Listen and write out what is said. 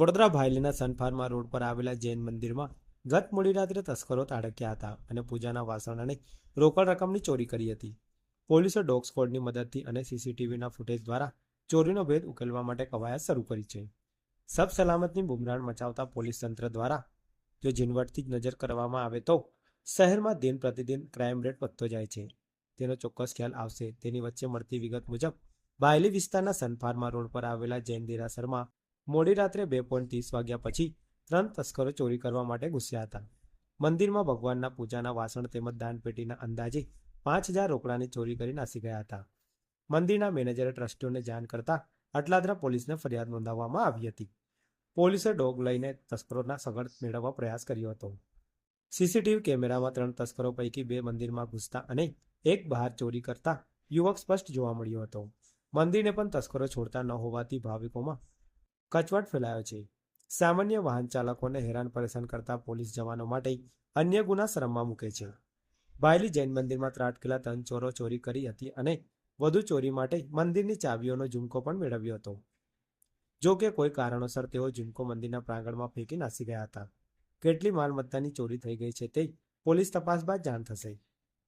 Vadodara ભાયલીના Sun Pharma road પર આવેલા જૈન મંદિરમાં ગત મોડી રાત્રે તસ્કરો તાડક્યા હતા અને પૂજાના વાસણ અને રોકડ રકમની ચોરી કરી હતી. પોલીસે ડોગ સ્કોડની મદદથી અને સીસીટીવીના ફૂટેજ દ્વારા ચોરીનો ભેદ ઉકેલવા માટે કવાયત શરૂ કરી છે. સબ સલામતની બુમરાણ મચાવતા પોલીસ તંત્ર દ્વારા જો ઝીણવટથી જ નજર કરવામાં આવે તો શહેરમાં દિન પ્રતિદિન ક્રાઇમ રેટ વધતો જાય છે. તેનો ચોક્કસ ખ્યાલ આવશે. તેની વચ્ચે મળતી વિગત મુજબ બાયલી વિસ્તારના સનફાર્મા રોડ પર આવેલા જૈન દેરાસરમાં મોડી રાત્રે બે પોઈન્ટ ત્રીસ વાગ્યા પછી ત્રણ તસ્કરો ચોરી કરવા માટે ઘૂસ્યા હતા. મંદિરમાં ભગવાનના પૂજાના વાસણ તેમજ દાનપેટીના અંદાજે પાંચ હજાર રોકડાની ચોરી કરી નાસી ગયા હતા. મંદિરના મેનેજરે ટ્રસ્ટીઓને જાણ કરતા અટલાદરા પોલીસને ફરિયાદ નોંધાવવામાં આવી હતી. પોલીસે ડોગ લઈને તસ્કરોના સગડ મેળવવા પ્રયાસ કર્યો હતો. સીસીટીવી કેમેરામાં ત્રણ તસ્કરો પૈકી બે મંદિરમાં ઘૂસતા અને એક બહાર ચોરી કરતા યુવક સ્પષ્ટ જોવા મળ્યો હતો. મંદિરને પણ તસ્કરો છોડતા ન હોવાથી ભાવિકોમાં કચવાટ ફેલાયો છે. સામાન્ય વાહન ચાલકોને હેરાન પરેશાન કરતા પોલીસ જવાનો માટે અન્ય ગુના શરમમાં મૂકે છે. બાયલી જૈન મંદિરમાં ત્રાટકેલા ત્રણ ચોરો ચોરી કરી હતી અને વધુ ચોરી માટે મંદિરની ચાવીઓનો ઝુમકો પણ મેળવ્યો હતો. જો કે કોઈ કારણોસર તેઓ ઝુમકો મંદિરના પ્રાંગણમાં ફેંકી નાસી ગયા હતા. કેટલી માલમત્તાની ચોરી થઈ ગઈ છે તે પોલીસ તપાસ બાદ જાણ થશે.